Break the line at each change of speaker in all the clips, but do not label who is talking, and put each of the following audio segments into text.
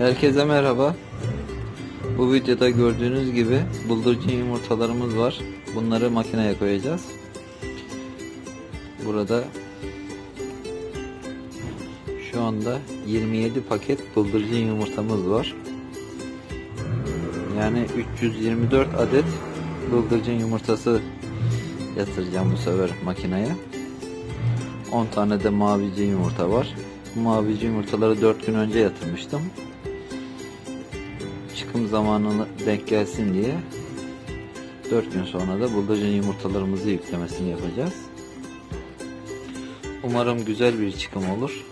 Herkese merhaba. Bu videoda gördüğünüz gibi bıldırcın yumurtalarımız var. Bunları makineye koyacağız. Burada şu anda 27 paket bıldırcın yumurtamız var. Yani 324 adet bıldırcın yumurtası yatıracağım bu sefer makineye. 10 tane de mavici yumurta var. Mavici yumurtaları 4 gün önce yatırmıştım. Çıkım zamanına denk gelsin diye 4 gün sonra da bıldırcın yumurtalarımızı yüklemesini yapacağız. Umarım güzel bir çıkım olur.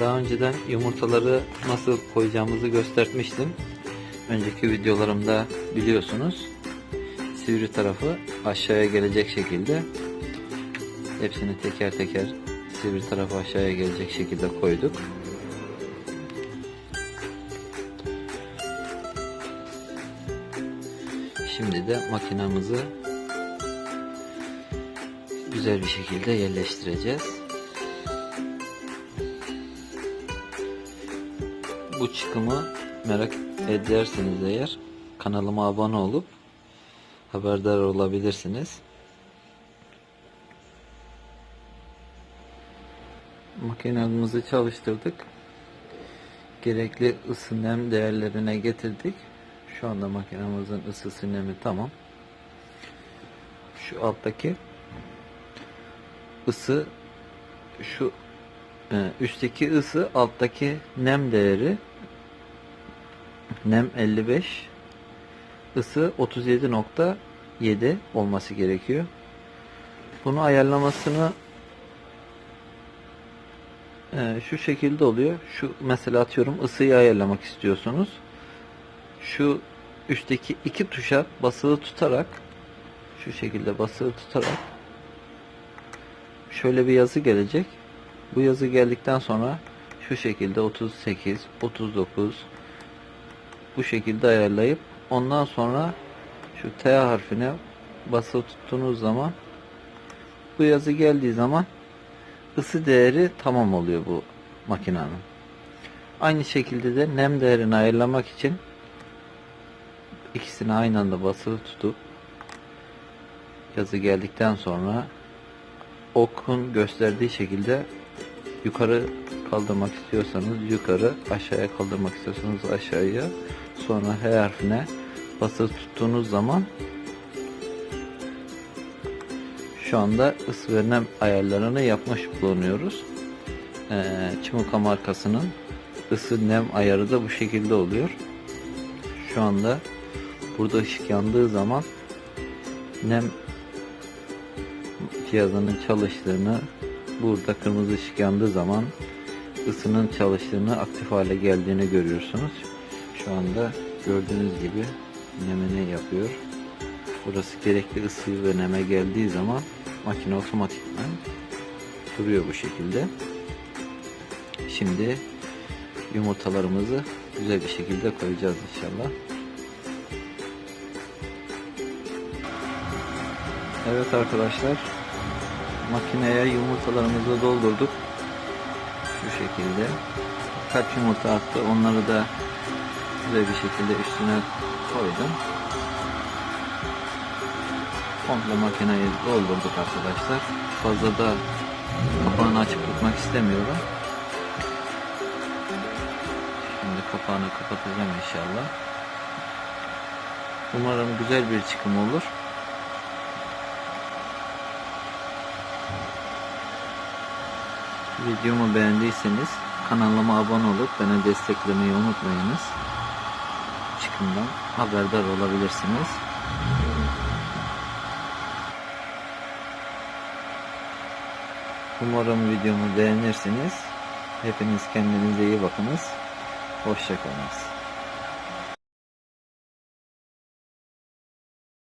Daha önceden yumurtaları nasıl koyacağımızı göstermiştim. Önceki videolarımda biliyorsunuz. Sivri tarafı aşağıya gelecek şekilde hepsini teker teker sivri tarafı aşağıya gelecek şekilde koyduk. Şimdi de makinamızı güzel bir şekilde yerleştireceğiz. Bu çıkımı merak ederseniz eğer kanalıma abone olup haberdar olabilirsiniz. Makinamızı çalıştırdık. Gerekli ısı nem değerlerine getirdik. Şu anda makinamızın ısısı nemi tamam. Şu alttaki ısı şu e, üstteki ısı alttaki nem değeri nem 55 ısı 37.7 olması gerekiyor. Bunu ayarlamasını e, şu şekilde oluyor. Şu mesela atıyorum ısıyı ayarlamak istiyorsunuz. Şu üstteki iki tuşa basılı tutarak şu şekilde basılı tutarak şöyle bir yazı gelecek. Bu yazı geldikten sonra şu şekilde 38, 39 bu şekilde ayarlayıp ondan sonra şu T harfine basılı tuttuğunuz zaman bu yazı geldiği zaman ısı değeri tamam oluyor bu makinenin. Aynı şekilde de nem değerini ayarlamak için ikisini aynı anda basılı tutup yazı geldikten sonra okun gösterdiği şekilde yukarı kaldırmak istiyorsanız yukarı aşağıya kaldırmak istiyorsanız aşağıya sonra H harfine basılı tuttuğunuz zaman şu anda ısı ve nem ayarlarını yapmış bulunuyoruz. Ee, Çimuka markasının ısı nem ayarı da bu şekilde oluyor. Şu anda burada ışık yandığı zaman nem cihazının çalıştığını burada kırmızı ışık yandığı zaman ısının çalıştığını aktif hale geldiğini görüyorsunuz. Şu anda gördüğünüz gibi nemini yapıyor. Burası gerekli ısı ve neme geldiği zaman makine otomatikman duruyor bu şekilde. Şimdi yumurtalarımızı güzel bir şekilde koyacağız inşallah. Evet arkadaşlar makineye yumurtalarımızı doldurduk. Şu şekilde. Kaç yumurta attı onları da güzel bir şekilde üstüne koydum. Komple makineyi doldurduk arkadaşlar. Fazla da kapağını açık tutmak istemiyorum. Şimdi kapağını kapatacağım inşallah. Umarım güzel bir çıkım olur. Videomu beğendiyseniz kanalıma abone olup beni desteklemeyi unutmayınız. Çıkımdan haberdar olabilirsiniz. Umarım videomu beğenirsiniz. Hepiniz kendinize iyi bakınız. Hoşçakalınız.